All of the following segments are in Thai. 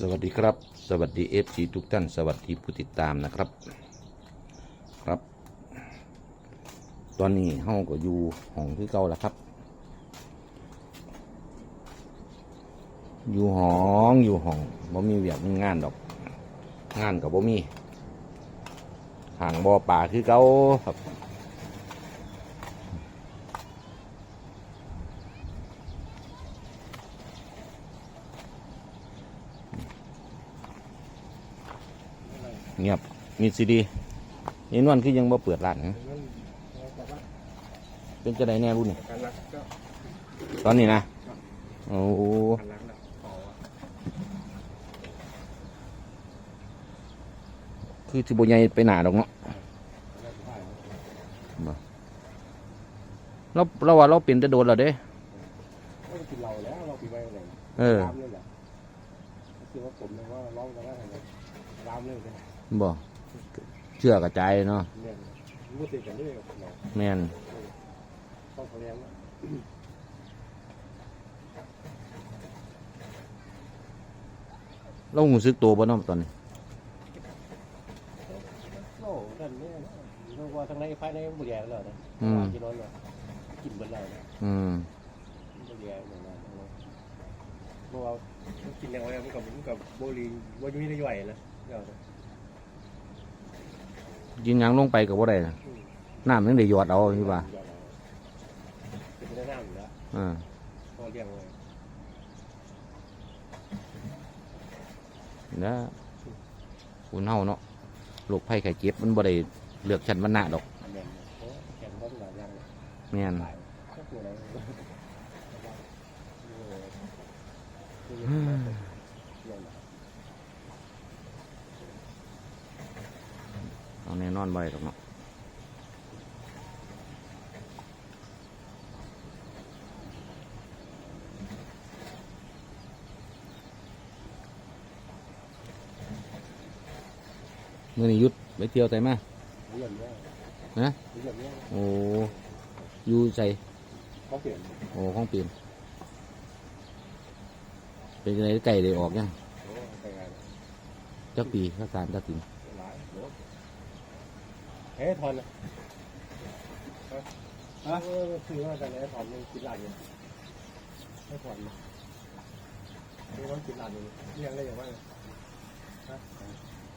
สวัสดีครับ สวัสดีเอฟซีทุกท่าน สวัสดีผู้ติดตามนะครับครับ ตอนนี้ห้องก็อยู่ห้องที่เก่าแล้วครับ อยู่ห้องอยู่ห้องบ่มีเวียกมีงานดอก งานกับบ่มีห่างบ่อป่าคือเก่าครับ เงียบมีซีดีนี่นวลคือยังบ่เปิดร้านนะเป็นจะไดแน่รุ่นนี่ตอนนี้นะโอ้โหการรักนะขอคือสิบใหญ่ไปหนาดอกเนาะรักได้เราเราว่าเราเป็นแต่โดนแล้วเด้ก็กินเราแล้วเอะไรเออรามเลยแหละคือว่าผมเนี่ยว่าร้องกันได้ไงรามเลย บ่เชื่อกระจายเนาะเนี่ยรู้สึกกันด้วยเราแม่นต้องเขาเลี้ยงว่าเราหูซึกตัวบ่เน้อตอนนี้ โอ้ท่านเนี่ยเรียกว่าทางในไฟในบุรีแล้วนะกินร้อนเลยกินเบนเลยนะอืมบุรีอย่างนั้นเพราะว่ากินอย่างไรมันกับมันกับโบลีว่าอยู่ที่ไหวนะเดี๋ยวนะ กินยังลงไปก็บ่ได้นะน้ำยังได้หยอดเอาที่ว่าเป็นได้น้ำอยู่แล้วอ่าพอเลี้ยงไว้แล้วคุณเฮาเนาะโรคภัยไข้เจ็บมันบ่ได้เลือกชั้นวรรณะดอกแม่นเพราะแข็งต้นหลายอย่างแม่น หลายก็ตัวอะไร เอา แน่นอนบ่ได้ดอกเนาะมื้อนี้หยุดไปเที่ยวไสมาเรื่องเนี้ยฮะเรื่องเนี้ยโอ้อยู่ใส่เขาเปลี่ยนโอ้ของปีนเป็นไงไก่ได้ออกยังโอ้ไปงานจักปีสักสามจักปีหลายโห เฮ้ยทอนนะฮะคือว่าแต่ไหนทอนมันกินหลานอยู่ให้ทอนมาคือว่ากินหลานอยู่เลี้ยงได้อย่างว่าฮะ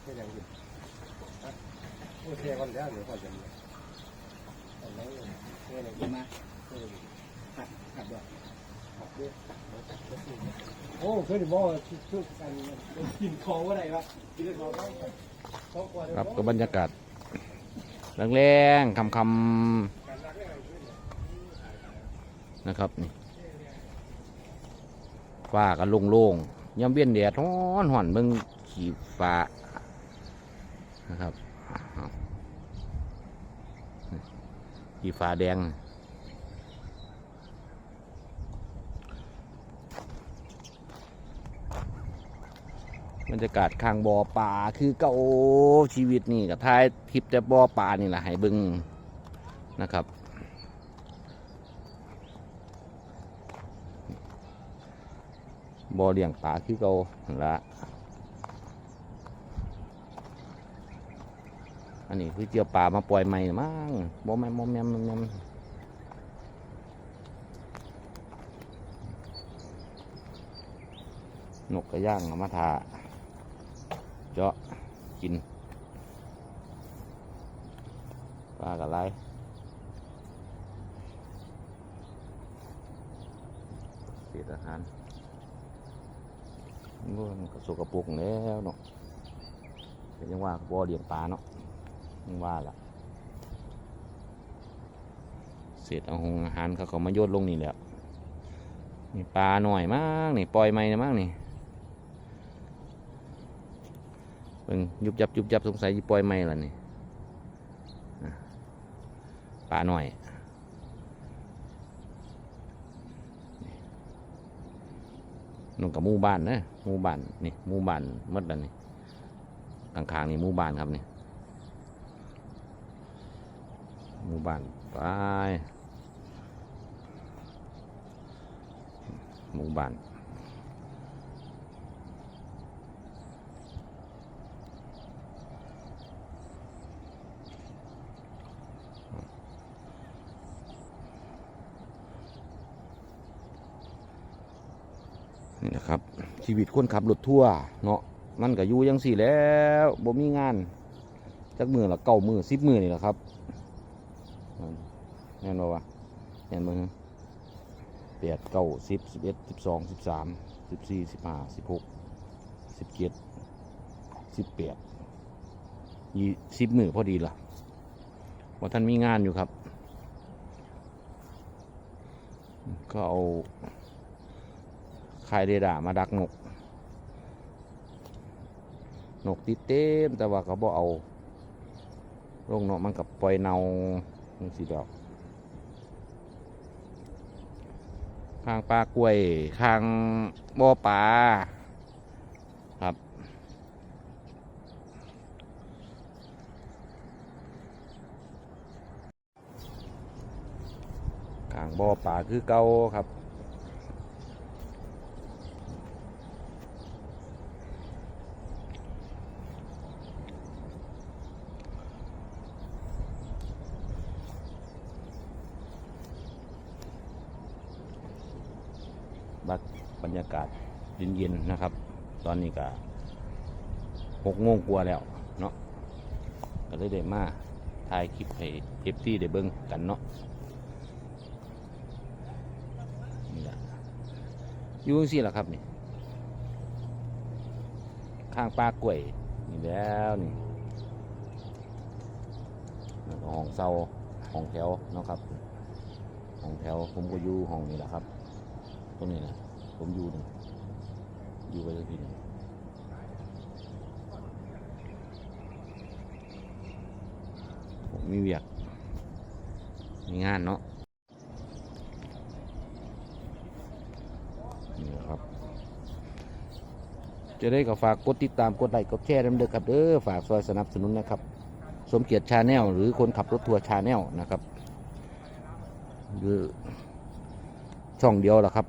ไม่ยังกินฮะโอ้เที่ยวันเดียวเดี๋ยวก่อนจะมีตอนนั้นเนี่ยเนี่ยกินมาหัดหัดด้วยหัดด้วยโอ้เคยได้บอกชุดกันกินของว่าไรวะกินได้ของของกว่าครับก็บรรยากาศ แรงๆคำคำนะครับนี่ฟ้ากันโล่งๆยามเบี้ยนแดดร้อนห่อนเบิ่งขีฟ้านะครับขีฟ้าแดง บรรยากาศข้างบ่อป่าคือเก่าชีวิตนี่กับท้ายทริปแต่บ่อป่านี่แหละให้บึงนะครับ บ่อเลี้ยงปลาคือเก่าหั่นละอันนี้คือเจียวปลามาปล่อยใหม่มั้งบ่แม่บ่แม่บ่แม่นนกกระย่างมาทา เจาะกินปลากับไรเศษอาหารมันก็สกปรกแล้วเนาะแต่ยังว่าบ่อเลี้ยงปลาเนาะยังว่าล่ะเศษอาหงอาหารเขาก็มาโยนลงนี่แหละนี่ปลาหน่อยมากนี่ปล่อยไม่มากนี่ เบิ่งยุบยับยุบยับสงสัยจะปล่อยไม่ละนี่อะปลาหน่อยนุ่งกับมู่บ้านนะมู่บ้านนี่มู่บ้านหมดแล้วนี่ข้างๆนี่มู่บ้านครับนี่มู่บ้านไปหมู่บ้าน ครับ ชีวิตคนขับรถทั่วเนาะมันก็อยู่ยังสี่แล้วบ่มีงานจักมือละเก้ามือสิบมือนี่แหละครับแน่นบ่วะแน่นบ่ฮะแปดเก้าสิบสิบเอ็ดสิบสองสิบสามสิบสี่สิบห้าสิบหกสิบเจ็ดสิบแปดยี่สิบมือพอดีล่ะว่าท่านมีงานอยู่ครับ ก็เอา คายเรดามาดักนก นกติดเต็ม แต่ว่าเขาบอกเอาลงเนาะมันกับปล่อยเนาจังสิดอกข้างปลากล้วยข้างบ่อปลาครับ ข้างบ่อปลาคือเก่าครับ บรรยากาศเย็นๆนะครับ ตอนนี้ก็หกโมงกว่าแล้วเนาะก็เลยได้มาถ่ายคลิปให้เอฟซีได้เบิ่งกันเนาะนี่ล่ะอยู่จังซี่แหละครับนี่ข้างปลากล้วยนี่แล้วนี่ห้องเซาห้องแถวเนาะครับห้องแถวผมก็อยู่ห้องนี้แหละครับตรงนี้นะ ผมอยู่นี่อยู่ไปสักทีหนึงผมมีเวียก มีงานเนาะนี่ครับ จะได้ก็ฝากกดติดตามกดไลค์กดแชร์น้ำเด้อครับเด้อฝากซอยสนับสนุนนะครับ สมเกียรติชาแนลหรือคนขับรถทัวร์ชาแนลนะครับคือช่องเดียวแหละครับ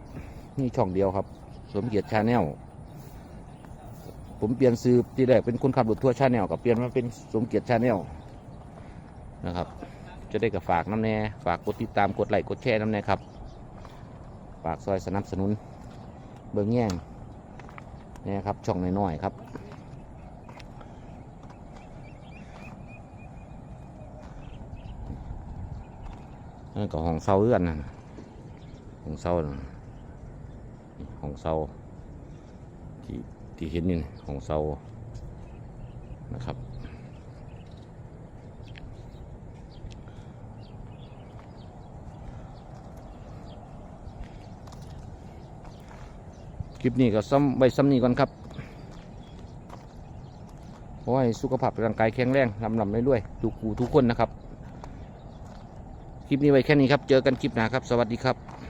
นี่ช่องเดียวครับ สมเกียรติชาแนลผมเปลี่ยนซื้อที่แรกเป็นคนขับรถทัวร์ชาแนลกับเปลี่ยนมาเป็นสมเกียรติชาแนลนะครับ จะได้กับฝากน้ำแน่ฝากกดติดตามกดไลค์กดแชร์น้ำแน่ครับ ฝากซอยสนับสนุน เบิ้งแย่งนี่ครับช่องน้อยๆครับนั่นก็ห้องเซาเอื้อนนั่นน่ะห้องเซา น่ะนี่ห้องเซาที่ที่เห็นนี่นะห้องเซานะครับ คลิปนี้ก็ซ้ำไว้ซ้ำนี้ก่อนครับขอให้สุขภาพร่างกายแข็งแรงลำลำด้วยๆทุกผู้ทุกคนนะครับ คลิปนี้ไว้แค่นี้ครับ เจอกันคลิปหน้าครับ สวัสดีครับ